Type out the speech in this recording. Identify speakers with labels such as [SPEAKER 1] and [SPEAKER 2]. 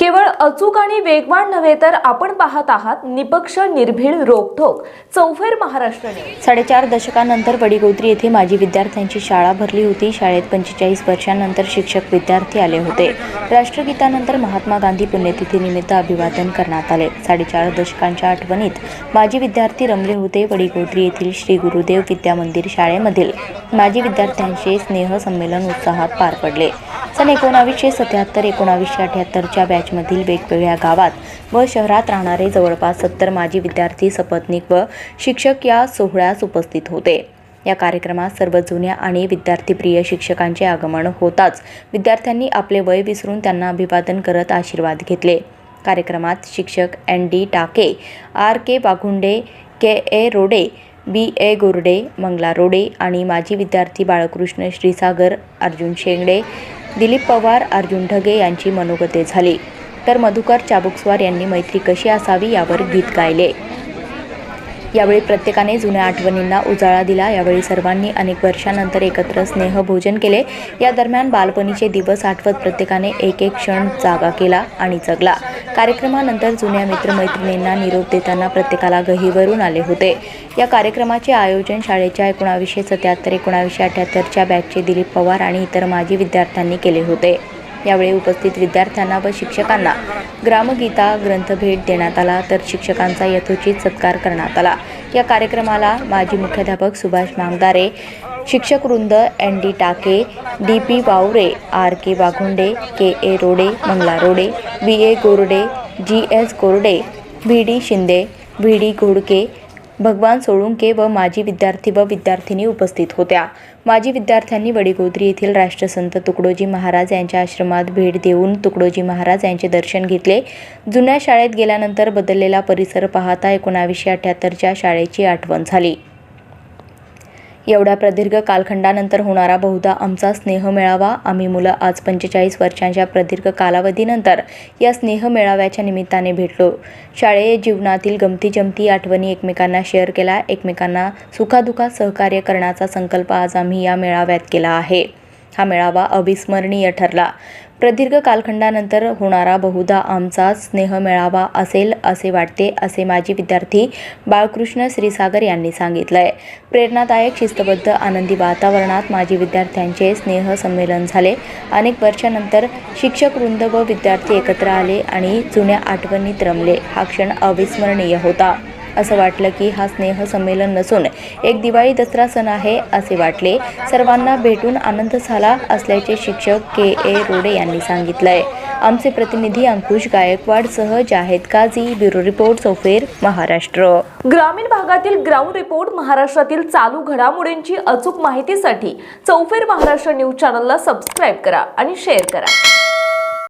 [SPEAKER 1] केवळ अचूक आणि वेगवान नव्हे तर आपण पाहत आहात निपक्ष निर्भीड रोखोक चौफेर महाराष्ट्र
[SPEAKER 2] साडेचार दशकानंतर वडीगोत्री येथे माजी विद्यार्थ्यांची शाळा भरली होती. शाळेत पंचेचाळीस वर्षांनंतर शिक्षक विद्यार्थी आले होते. राष्ट्रगीतानंतर महात्मा गांधी पुण्यतिथीनिमित्त अभिवादन करण्यात आले. साडेचार दशकांच्या आठवणीत माजी विद्यार्थी रमले होते. वडीगोत्री येथील श्री गुरुदेव विद्या मंदिर शाळेमधील माजी विद्यार्थ्यांचे स्नेह संमेलन उत्साहात पार पडले. सन एकोणावीसशे सत्याहत्तर एकोणावीसशे अठ्याहत्तरच्या बॅचमधील वेगवेगळ्या गावात व शहरात राहणारे जवळपास सत्तर माजी विद्यार्थी सपत्निक व शिक्षक या सोहळ्यास उपस्थित होते. या कार्यक्रमात सर्व जुन्या आणि विद्यार्थीप्रिय शिक्षकांचे आगमन होताच विद्यार्थ्यांनी आपले वय विसरून त्यांना अभिवादन करत आशीर्वाद घेतले. कार्यक्रमात शिक्षक N D Take R K Baghunde K A Rode B A Gorde Mangala Rode आणि माजी विद्यार्थी बाळकृष्ण श्रीसागर अर्जुन शेंगडे दिलीप पवार अर्जुन ढगे यांची मनोगते झाली. तर मधुकर चाबुकस्वार यांनी मैत्री कशी असावी यावर गीत गायले. यावेळी प्रत्येकाने जुन्या आठवणींना उजाळा दिला. यावेळी सर्वांनी अनेक वर्षानंतर एकत्र स्नेहभोजन केले. या दरम्यान बालपणीचे दिवस आठवत प्रत्येकाने एक एक क्षण जागा केला आणि जगला. कार्यक्रमानंतर जुन्या मित्रमैत्रिणींना निरोप देताना प्रत्येकाला गहीवरून आले होते. या कार्यक्रमाचे आयोजन शाळेच्या एकोणावीसशे सत्याहत्तर एकोणावीसशे अठ्याहत्तरच्या बॅचचे दिलीप पवार आणि इतर माजी विद्यार्थ्यांनी केले होते. यावेळी उपस्थित विद्यार्थ्यांना व शिक्षकांना ग्रामगीता ग्रंथ भेट देण्यात आला. तर शिक्षकांचा यथोचित सत्कार करण्यात आला. या कार्यक्रमाला माजी मुख्याध्यापक सुभाष मांगदारे शिक्षक वृंद N D Take D P Waware R K Waghunde K A Rode Mangala Rode B A Gorde G S Gorde V D Shinde V D Ghodke Bhagwan Solunke व माजी विद्यार्थी व विद्यार्थिनी उपस्थित होत्या. माजी विद्यार्थ्यांनी वडीगोद्री येथील राष्ट्रसंत तुकडोजी महाराज यांच्या आश्रमात भेट देऊन तुकडोजी महाराज यांचे दर्शन घेतले. जुन्या शाळेत गेल्यानंतर बदललेला परिसर पाहता एकोणावीसशे अठ्ठ्याहत्तरच्या शाळेची आठवण झाली. एवढ्या प्रदीर्घ कालखंडानंतर होणारा बहुधा आमचा स्नेह मेळावा आम्ही मुलं आज पंचेचाळीस वर्षांच्या प्रदीर्घ कालावधीनंतर या स्नेह मेळाव्याच्या निमित्ताने भेटलो. शाळेय जीवनातील गमती जमती आठवणी एकमेकांना शेअर केला एकमेकांना सुखादुखात सहकार्य करण्याचा संकल्प आज आम्ही या मेळाव्यात केला आहे. हा मेळावा अविस्मरणीय ठरला. प्रदीर्घ कालखंडानंतर होणारा बहुधा आमचा स्नेह मेळावा असेल असे वाटते असे माजी विद्यार्थी बाळकृष्ण श्रीसागर यांनी सांगितलंय. प्रेरणादायक शिस्तबद्ध आनंदी वातावरणात माजी विद्यार्थ्यांचे स्नेह संमेलन झाले. अनेक वर्षानंतर शिक्षक वृंद व विद्यार्थी एकत्र आले आणि जुन्या आठवणीत रमले. हा क्षण अविस्मरणीय होता. असं वाटलं की हा स्नेह संमेलन नसून एक दिवाळी दसरा सण आहे असे वाटले. सर्वांना भेटून आनंद झाला असल्याचे शिक्षक के. ए. रोडे यांनी सांगितलंय. आमचे प्रतिनिधी अंकुश गायकवाड सह जाहेद काझी ब्युरो रिपोर्ट सोफेर महाराष्ट्र.
[SPEAKER 1] ग्रामीण भागातील ग्राउंड रिपोर्ट महाराष्ट्रातील चालू घडामोडींची अचूक माहितीसाठी चौफेर महाराष्ट्र न्यूज चॅनलला सबस्क्राईब करा आणि शेअर करा.